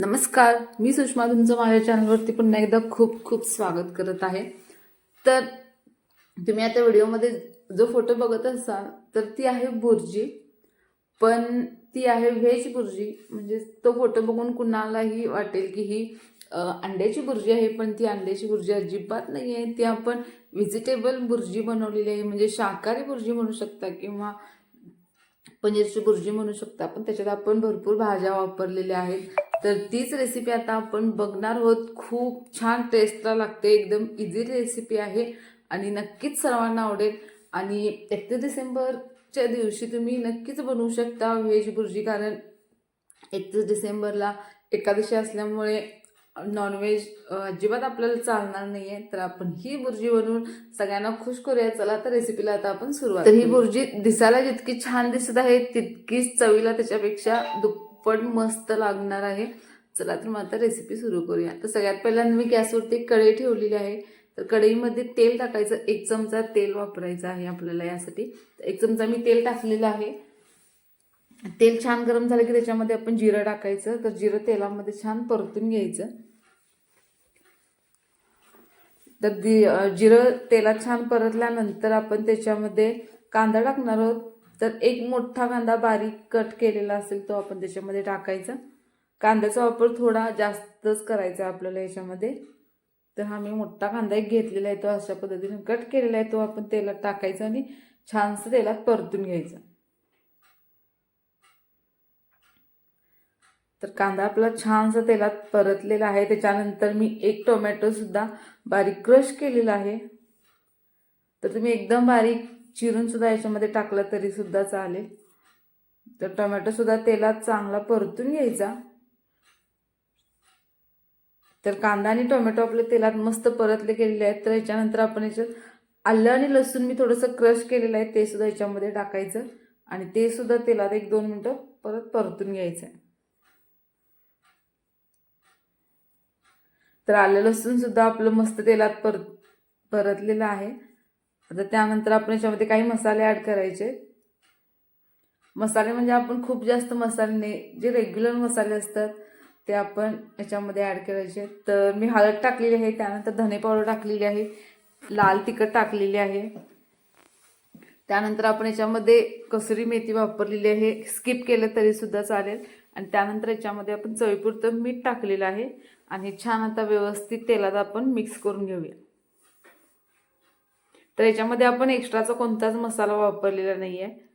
नमस्कार मी सुषमा तुमचं माझ्या चॅनलवरती पुन्हा एकदा खूप खूप स्वागत करत आहे. तर तुम्ही आता व्हिडिओमध्ये जो फोटो बघत असाल तर ती आहे बुर्जी. पण ती आहे व्हेज बुर्जी म्हणजे तो फोटो बघून कुणालाही वाटेल की ही अंड्याची बुर्जी आहे पण ती अंड्याची बुर्जी अजिबात नाही आहे. ती आपण व्हेजिटेबल बुर्जी बनवलेली आहे म्हणजे शाकाहारी बुर्जी म्हणू शकता किंवा पनीरची बुर्जी म्हणू शकता पण त्याच्यात आपण भरपूर भाज्या वापरलेल्या आहेत. तर तीच रेसिपी आता आपण बघणार आहोत. खूप छान टेस्टला लागते. एकदम इझी रेसिपी आहे. आणि नक्कीच सर्वांना आवडेल. आणि एकतीस डिसेंबरच्या दिवशी तुम्ही नक्कीच बनवू शकता व्हेज बुर्जी कारण एकतीस डिसेंबरला एकादशी असल्यामुळे नॉनव्हेज अजिबात आपल्याला चालणार नाही आहे तर आपण ही बुर्जी बनवून सगळ्यांना खुश करूया. चला तर रेसिपीला आता आपण सुरुवात तर ही बुर्जी दिसायला जितकी छान दिसत आहे तितकीच चवीला त्याच्यापेक्षा खूपच मस्त लागणार आहे. चला तर मग आता रेसिपी सुरू करूया. तर सगळ्यात पहिल्यांदा मी गॅसवरती कढई ठेवलेली आहे. तर कढईमध्ये तेल टाकायचं. एक चमचा तेल वापरायचं आहे आपल्याला यासाठी. तर एक चमचा मी तेल टाकलेलं आहे. तेल छान गरम झालं की त्याच्यामध्ये आपण जिरं टाकायचं. तर जिरं तेलामध्ये छान परतून घ्यायचं. तर दि जिरं तेलात छान परतल्यानंतर आपण त्याच्यामध्ये कांदा टाकणार आहोत. तर एक मोठा कांदा बारीक कट केलेला असेल तो आपण त्याच्यामध्ये टाकायचा. कांद्याचा वापर थोडा जास्तच करायचा आहे आपल्याला याच्यामध्ये. तर हा मी मोठा कांदा एक घेतलेला आहे तो अशा पद्धतीने कट केलेला आहे तो आपण तेलात टाकायचा आणि छानसं तेलात परतून घ्यायचा. तर कांदा आपला छानसा तेलात परतलेला आहे. त्याच्यानंतर मी एक टोमॅटो सुद्धा बारीक क्रश केलेला आहे. तर तुम्ही एकदम बारीक चिरूनसुद्धा याच्यामध्ये टाकलं तरीसुद्धा चालेल. तर टोमॅटोसुद्धा तेलात चांगला परतून घ्यायचा. तर कांदा आणि टोमॅटो आपले तेलात मस्त परतले गेलेले आहेत. तर याच्यानंतर आपण याच्यात आलं आणि लसूण मी थोडंसं क्रश केलेलं आहे. ते सुद्धा याच्यामध्ये टाकायचं. आणि ते सुद्धा तेलात एक दोन मिनटं परत परतून घ्यायचं आहे. तर आलं लसूणसुद्धा आपलं मस्त तेलात पर परतलेलं आहे. आता त्यानंतर आपण याच्यामध्ये काही मसाले ॲड करायचे. मसाले म्हणजे आपण खूप जास्त मसाले नाही जे रेग्युलर मसाले असतात ते आपण याच्यामध्ये ॲड करायचे. तर मी हळद टाकलेली आहे त्यानंतर धने पावडर टाकलेली आहे लाल तिखट टाकलेली आहे. त्यानंतर आपण याच्यामध्ये कसुरी मेथी वापरलेली आहे. स्किप केलं तरीसुद्धा चालेल. आणि त्यानंतर याच्यामध्ये आपण चवीपुरतं मीठ टाकलेलं आहे. आणि छान आता व्यवस्थित तेलात आपण मिक्स करून घेऊया. तर याच्यामध्ये आपण एक्स्ट्राचा कोणताच मसाला वापरलेला नाही आहे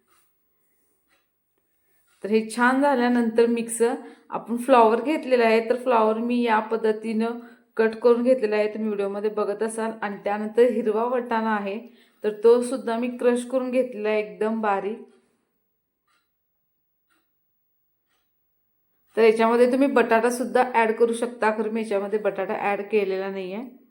तर हे छान झाल्यानंतर मिक्स आपण फ्लॉवर घेतलेला आहे तर फ्लॉवर मी या पद्धतीनं कट करून घेतलेला आहे. तुम्ही व्हिडिओमध्ये बघत असाल. आणि त्यानंतर हिरवा वटाणा आहे तर तो सुद्धा मी क्रश करून घेतलेला आहे एकदम बारीक. तर याच्यामध्ये तुम्ही बटाटा सुद्धा ॲड करू शकता. खरं मी याच्यामध्ये बटाटा ॲड केलेला नाही आहे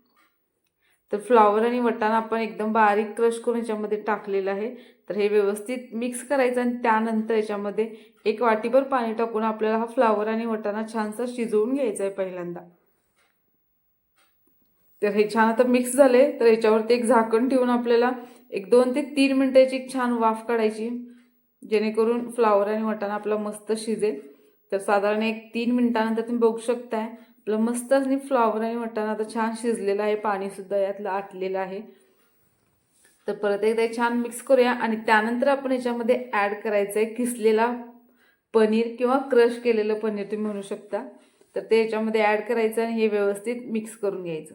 तर फ्लॉवर आणि वटाणा आपण एकदम बारीक क्रश करून याच्यामध्ये टाकलेलं आहे. तर हे व्यवस्थित मिक्स करायचं आणि त्यानंतर याच्यामध्ये एक वाटीभर पाणी टाकून आपल्याला हा फ्लॉवर आणि वटाणा छानसा शिजवून घ्यायचा आहे पहिल्यांदा. तर हे छान आता मिक्स झाले तर याच्यावरती एक झाकण ठेवून आपल्याला एक दोन ते तीन मिनटाची एक छान वाफ काढायची जेणेकरून फ्लावर आणि वटाणा आपला मस्त शिजेल. तर साधारण एक तीन मिनटानंतर तुम्ही बघू शकताय आपलं मस्त आणि फ्लॉवर आणि वटाणा आता छान शिजलेलं आहे पाणीसुद्धा यातलं आटलेलं आहे. तर परत एकदा छान मिक्स करूया आणि त्यानंतर आपण याच्यामध्ये ॲड करायचं आहे किसलेला पनीर किंवा क्रश केलेलं पनीर तुम्ही म्हणू शकता. तर ते याच्यामध्ये ॲड करायचं आणि हे व्यवस्थित मिक्स करून घ्यायचं.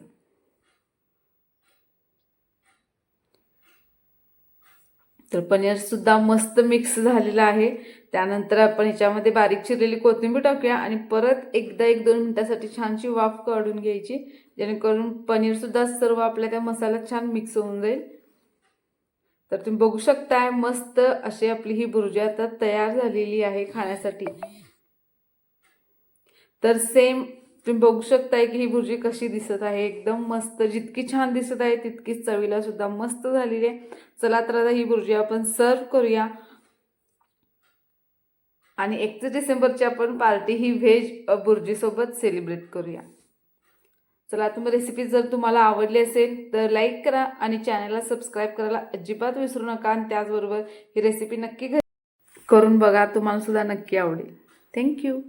तर पनीरसुद्धा मस्त मिक्स झालेलं आहे. त्यानंतर आपण ह्याच्यामध्ये बारीक चिरलेली कोथिंबीर टाकूया आणि परत एकदा एक दोन मिनटासाठी छानशी वाफ काढून घ्यायची जेणेकरून पनीरसुद्धा सर्व आपल्या त्या मसाल्यात छान मिक्स होऊन जाईल. तर तुम्ही बघू शकताय मस्त अशी आपली ही बुर्जी आता तयार झालेली आहे खाण्यासाठी. तर सेम तुम्ही बघू शकताय की ही भुर्जी कशी दिसत आहे. एकदम मस्त जितकी छान दिसत आहे तितकीच चवीला सुद्धा मस्त झालेली आहे. चला तर आता ही भुर्जी आपण सर्व करूया. आणि एकतीस डिसेंबरची आपण पार्टी ही व्हेज भुर्जीसोबत सेलिब्रेट करूया. चला तुम्ही रेसिपी जर तुम्हाला आवडली असेल तर लाईक करा आणि चॅनलला सबस्क्राईब करायला अजिबात विसरू नका. आणि त्याचबरोबर ही रेसिपी नक्की घरी करून बघा तुम्हाला सुद्धा नक्की आवडेल. थँक्यू